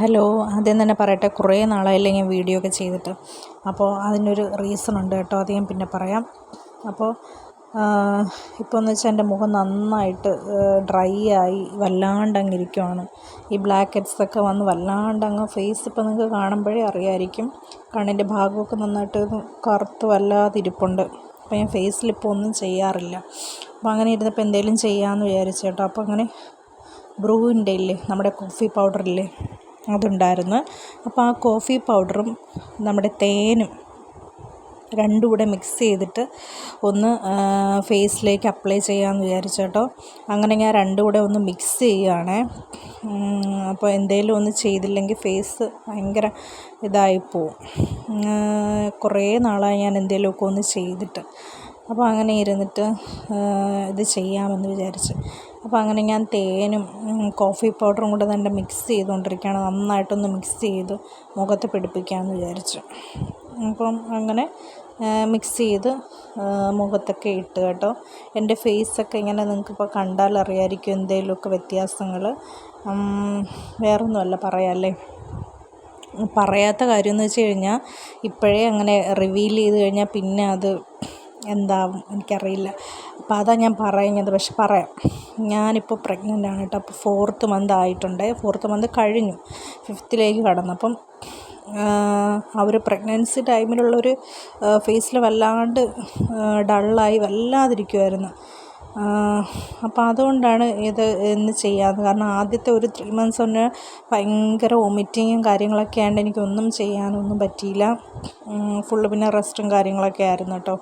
Hello ആദ്യം തന്നെ പറയട്ടെ കുറേ നാളായില്ലേ ഞാൻ വീഡിയോ ഒക്കെ ചെയ്തിട്ട്. അപ്പോൾ അതിനൊരു റീസൺ ഉണ്ട് കേട്ടോ അത് ഞാൻ പിന്നെ പറയാം. അപ്പോൾ ഇപ്പോൾ എന്ന് വെച്ചാൽ എന്റെ മുഖം നന്നായിട്ട് ഡ്രൈ ആയി വല്ലാണ്ടങ്ങ് ഇരിക്കുവാണ്. ഈ ബ്ലാക്ക് ഹെഡ്സ് ഒക്കെ വന്ന് വല്ലാണ്ടങ്ങ് ഫേസ് ഇപ്പോൾ നിങ്ങൾക്ക് കാണുമ്പോഴേ അറിയാമായിരിക്കും കണ്ണിന്റെ ഭാഗമൊക്കെ നന്നായിട്ട് കറുത്ത് വല്ലാതെ ഇരിപ്പുണ്ട് അപ്പോൾ ഞാൻ ഫേസിൽ ഇപ്പോൾ ഒന്നും ചെയ്യാറില്ല. അപ്പോൾ അങ്ങനെ ഇരുന്നപ്പോൾ എന്തെങ്കിലും ചെയ്യാമെന്ന് വിചാരിച്ചു കേട്ടോ. അപ്പോൾ അങ്ങനെ ബ്രൂവിന്റെ ഇല്ലേ നമ്മുടെ കോഫി പൗഡറില്ലേ അതുണ്ടായിരുന്നു. അപ്പോൾ ആ കോഫി പൗഡറും നമ്മുടെ തേനും രണ്ടും കൂടെ മിക്സ് ചെയ്തിട്ട് ഒന്ന് ഫേസിലേക്ക് അപ്ലൈ ചെയ്യാമെന്ന് വിചാരിച്ചു കേട്ടോ. അങ്ങനെ ഞാൻ രണ്ടും കൂടെ ഒന്ന് മിക്സ് ചെയ്യുകയാണേ അപ്പോൾ എന്തെങ്കിലും ഒന്ന് ചെയ്തില്ലെങ്കിൽ ഫേസ് ഭയങ്കര ഇതായിപ്പോവും കുറേ നാളായി ഞാൻ എന്തെങ്കിലുമൊക്കെ ഒന്ന് ചെയ്തിട്ട്. അപ്പോൾ അങ്ങനെ ഇരുന്നിട്ട് ഇത് ചെയ്യാമെന്ന് വിചാരിച്ച്. അപ്പോൾ അങ്ങനെ ഞാൻ തേനും കോഫി പൗഡറും കൂടെ തന്നെ മിക്സ് ചെയ്തുകൊണ്ടിരിക്കുകയാണ്. നന്നായിട്ടൊന്ന് മിക്സ് ചെയ്ത് മുഖത്ത് പിടിപ്പിക്കാമെന്ന് വിചാരിച്ചു. അപ്പം അങ്ങനെ മിക്സ് ചെയ്ത് മുഖത്തൊക്കെ ഇട്ട് കേട്ടോ. എന്റെ ഫേസൊക്കെ ഇങ്ങനെ നിങ്ങൾക്കിപ്പോൾ കണ്ടാൽ അറിയാമായിരിക്കും എന്തെങ്കിലുമൊക്കെ വ്യത്യാസങ്ങൾ. വേറൊന്നുമല്ല പറയാമല്ലേ പറയാത്ത കാര്യം എന്ന് വെച്ച് കഴിഞ്ഞാൽ ഇപ്പോഴേ അങ്ങനെ റിവീൽ ചെയ്ത് കഴിഞ്ഞാൽ പിന്നെ അത് എന്താവും എനിക്കറിയില്ല. അപ്പം അതാ ഞാൻ പറയുന്നത്. പക്ഷെ പറയാം. ഞാനിപ്പോൾ പ്രഗ്നന്റ് ആണ് കേട്ടോ. അപ്പോൾ ഫോർത്ത് മന്ത് ആയിട്ടുണ്ട്. ഫോർത്ത് മന്ത് കഴിഞ്ഞു. ഫിഫ്ത്തിലേക്ക് കടന്നു. അപ്പം ഒരു പ്രഗ്നൻസി ടൈമിലുള്ളൊരു ഫേസിൽ വല്ലാണ്ട് ഡള്ളായി വല്ലാതിരിക്കുമായിരുന്നു അപ്പോൾ അതുകൊണ്ടാണ് ഇത് ഇന്ന് ചെയ്യാത്തത്. കാരണം ആദ്യത്തെ ഒരു ത്രീ മന്ത്സ് ഒന്ന് ഭയങ്കര വൊമിറ്റിങ്ങും കാര്യങ്ങളൊക്കെ ആയതുകൊണ്ട് എനിക്കൊന്നും ചെയ്യാനൊന്നും പറ്റിയില്ല. ഫുള്ള് പിന്നെ റെസ്റ്റും കാര്യങ്ങളൊക്കെ ആയിരുന്നു കേട്ടോ.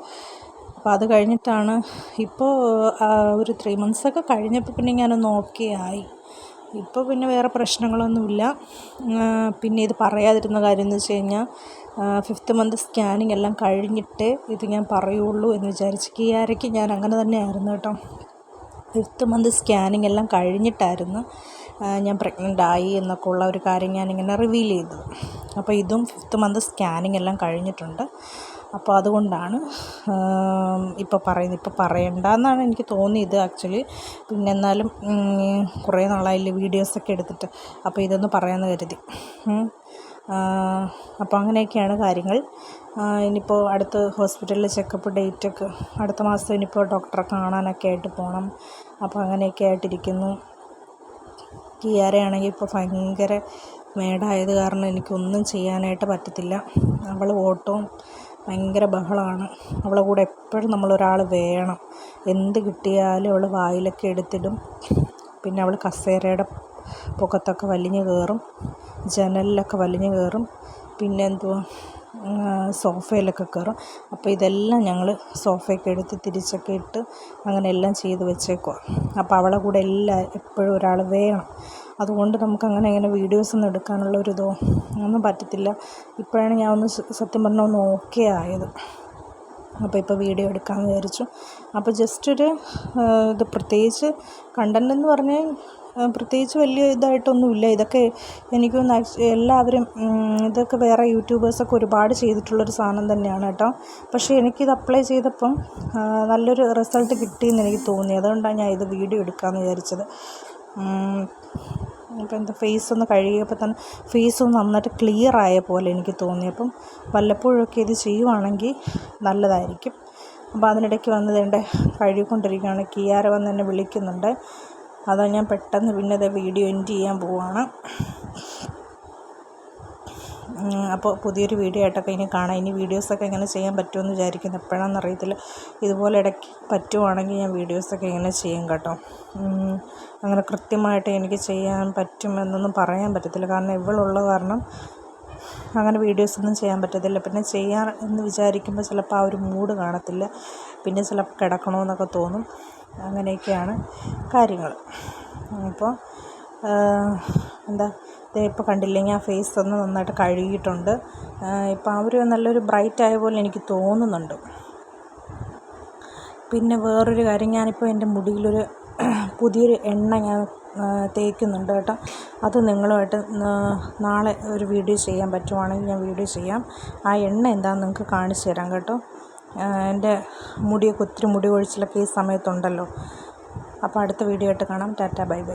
അപ്പോൾ അത് കഴിഞ്ഞിട്ടാണ് ഇപ്പോൾ ഒരു ത്രീ മന്ത്സൊക്കെ കഴിഞ്ഞപ്പോൾ പിന്നെ ഞാനൊന്ന് ഓക്കെ ആയി. ഇപ്പോൾ പിന്നെ വേറെ പ്രശ്നങ്ങളൊന്നുമില്ല. പിന്നെ ഇത് പറയാതിരുന്ന കാര്യം എന്ന് വെച്ച് കഴിഞ്ഞാൽ ഫിഫ്ത്ത് മന്ത് സ്കാനിങ് എല്ലാം കഴിഞ്ഞിട്ട് ഇത് ഞാൻ പറയുള്ളൂ എന്ന് വിചാരിച്ച് കിയാരയ്ക്ക് ഞാൻ അങ്ങനെ തന്നെയായിരുന്നു കേട്ടോ. ഫിഫ്ത്ത് മന്ത് സ്കാനിങ് എല്ലാം കഴിഞ്ഞിട്ടായിരുന്നു ഞാൻ പ്രഗ്നന്റ് ആയി എന്നൊക്കെ ഉള്ള ഒരു കാര്യം ഞാനിങ്ങനെ റിവീൽ ചെയ്തത്. അപ്പോൾ ഇതും ഫിഫ്ത്ത് മന്ത് സ്കാനിങ് എല്ലാം കഴിഞ്ഞിട്ടുണ്ട്. അപ്പോൾ അതുകൊണ്ടാണ് ഇപ്പോൾ പറയുന്നത്. ഇപ്പോൾ പറയണ്ടെന്നാണ് എനിക്ക് തോന്നിയത് ആക്ച്വലി. പിന്നെ എന്നാലും കുറേ നാളായില്ലേ വീഡിയോസൊക്കെ എടുത്തിട്ട്. അപ്പോൾ ഇതൊന്ന് പറയാമെന്ന് കരുതി. അപ്പോൾ അങ്ങനെയൊക്കെയാണ് കാര്യങ്ങൾ. ഇനിയിപ്പോൾ അടുത്ത് ഹോസ്പിറ്റലിൽ ചെക്കപ്പ് ഡേറ്റൊക്കെ അടുത്ത മാസം ഇനിയിപ്പോൾ ഡോക്ടറെ കാണാനൊക്കെ ആയിട്ട് പോകണം. അപ്പോൾ അങ്ങനെയൊക്കെ ആയിട്ടിരിക്കുന്നു. കിയാരയാണെങ്കിൽ ഇപ്പോൾ ഭയങ്കര മേടായത് കാരണം എനിക്കൊന്നും ചെയ്യാനായിട്ട് പറ്റത്തില്ല. അവൾ ഓട്ടവും ഭയങ്കര ബഹളമാണ്. അവളെ കൂടെ എപ്പോഴും നമ്മളൊരാൾ വേണം. എന്ത് കിട്ടിയാലും അവൾ വായിലൊക്കെ എടുത്തിടും. പിന്നെ അവൾ കസേരയുടെ പൊക്കത്തൊക്കെ വലിഞ്ഞു കയറും. ജനലിലൊക്കെ വലിഞ്ഞു കയറും. പിന്നെ എന്തുവാ സോഫയിലൊക്കെ കയറും. അപ്പോൾ ഇതെല്ലാം ഞങ്ങൾ സോഫയൊക്കെ എടുത്ത് തിരിച്ചൊക്കെ ഇട്ട് അങ്ങനെ എല്ലാം ചെയ്ത് വെച്ചേക്കുവാണ് അപ്പോൾ അവളെ കൂടെ എല്ലാം എപ്പോഴും ഒരാൾ വേണം. അതുകൊണ്ട് നമുക്ക് അങ്ങനെ അങ്ങനെ വീഡിയോസൊന്നും എടുക്കാനുള്ള ഒരു ഇതോ ഒന്നും പറ്റത്തില്ല. ഇപ്പോഴാണ് ഞാൻ ഒന്ന് സത്യം പറഞ്ഞാൽ ഒന്ന് ഓക്കെ ആയത്. അപ്പോൾ ഇപ്പോൾ വീഡിയോ എടുക്കാമെന്ന് വിചാരിച്ചു. അപ്പോൾ ജസ്റ്റ് ഒരു ഇത് പ്രത്യേകിച്ച് കണ്ടന്റ് എന്ന് പറഞ്ഞാൽ പ്രത്യേകിച്ച് വലിയ ഇതായിട്ടൊന്നുമില്ല. ഇതൊക്കെ എനിക്ക് എല്ലാവരും ഇതൊക്കെ വേറെ യൂട്യൂബേഴ്സൊക്കെ ഒരുപാട് ചെയ്തിട്ടുള്ളൊരു സാധനം തന്നെയാണ് കേട്ടോ. പക്ഷേ എനിക്കിത് അപ്ലൈ ചെയ്തപ്പം നല്ലൊരു റിസൾട്ട് കിട്ടിയെന്ന് എനിക്ക് തോന്നി. അതുകൊണ്ടാണ് ഞാൻ ഇത് വീഡിയോ എടുക്കാമെന്ന് വിചാരിച്ചത്. അപ്പോൾ എന്താ ഫേസ് ഒന്ന് കഴുകിയപ്പോൾ തന്നെ ഫേസ് ഒന്ന് നന്നായിട്ട് ക്ലിയർ ആയ പോലെ എനിക്ക് തോന്നി. അപ്പം വല്ലപ്പോഴൊക്കെ ഇത് ചെയ്യുവാണെങ്കിൽ നല്ലതായിരിക്കും. അപ്പോൾ അതിനിടയ്ക്ക് വന്നത് എന്റെ കഴുകിക്കൊണ്ടിരിക്കുകയാണ്. കിയാര വന്ന് എന്നെ വിളിക്കുന്നുണ്ട്. അതാ ഞാൻ പെട്ടെന്ന് പിന്നെ അത് വീഡിയോ എൻഡ് ചെയ്യാൻ പോവാണ്. അപ്പോൾ പുതിയൊരു വീഡിയോ ആയിട്ടൊക്കെ ഇനി കാണാം. ഇനി വീഡിയോസൊക്കെ എങ്ങനെ ചെയ്യാൻ പറ്റുമെന്ന് വിചാരിക്കുന്നു. എപ്പോഴാണെന്ന് അറിയത്തില്ല. ഇതുപോലെ ഇടയ്ക്ക് പറ്റുവാണെങ്കിൽ ഞാൻ വീഡിയോസൊക്കെ എങ്ങനെ ചെയ്യും കേട്ടോ. അങ്ങനെ കൃത്യമായിട്ട് എനിക്ക് ചെയ്യാൻ പറ്റുമെന്നൊന്നും പറയാൻ പറ്റത്തില്ല. കാരണം ഇവളുള്ള കാരണം അങ്ങനെ വീഡിയോസൊന്നും ചെയ്യാൻ പറ്റത്തില്ല. പിന്നെ ചെയ്യാൻ എന്ന് വിചാരിക്കുമ്പോൾ ചിലപ്പോൾ ആ ഒരു മൂഡ് കാണത്തില്ല. പിന്നെ ചിലപ്പോൾ കിടക്കണമെന്നൊക്കെ തോന്നും. അങ്ങനെയൊക്കെയാണ് കാര്യങ്ങൾ. അപ്പോൾ എന്താ ഇപ്പോൾ കണ്ടില്ലെങ്കിൽ ആ ഫേസ് ഒന്ന് നന്നായിട്ട് കഴുകിയിട്ടുണ്ട്. ഇപ്പോൾ ഒരു നല്ലൊരു ബ്രൈറ്റ് ആയ പോലെ എനിക്ക് തോന്നുന്നുണ്ട്. പിന്നെ വേറൊരു കാര്യം ഞാനിപ്പോൾ എന്റെ മുടിയിലൊരു പുതിയൊരു എണ്ണ ഞാൻ തേക്കുന്നുണ്ട് കേട്ടോ. അത് നിങ്ങളുമായിട്ട് നാളെ ഒരു വീഡിയോ ചെയ്യാൻ പറ്റുവാണെങ്കിൽ ഞാൻ വീഡിയോ ചെയ്യാം. ആ എണ്ണ എന്താണെന്ന് നിങ്ങൾക്ക് കാണിച്ചു തരാം കേട്ടോ. എന്റെ മുടിയൊക്കെ ഒത്തിരി മുടി കൊഴിച്ചിലൊക്കെ ഈ സമയത്തുണ്ടല്ലോ. അപ്പോൾ അടുത്ത വീഡിയോ ആയിട്ട് കാണാം. Tata bye bye.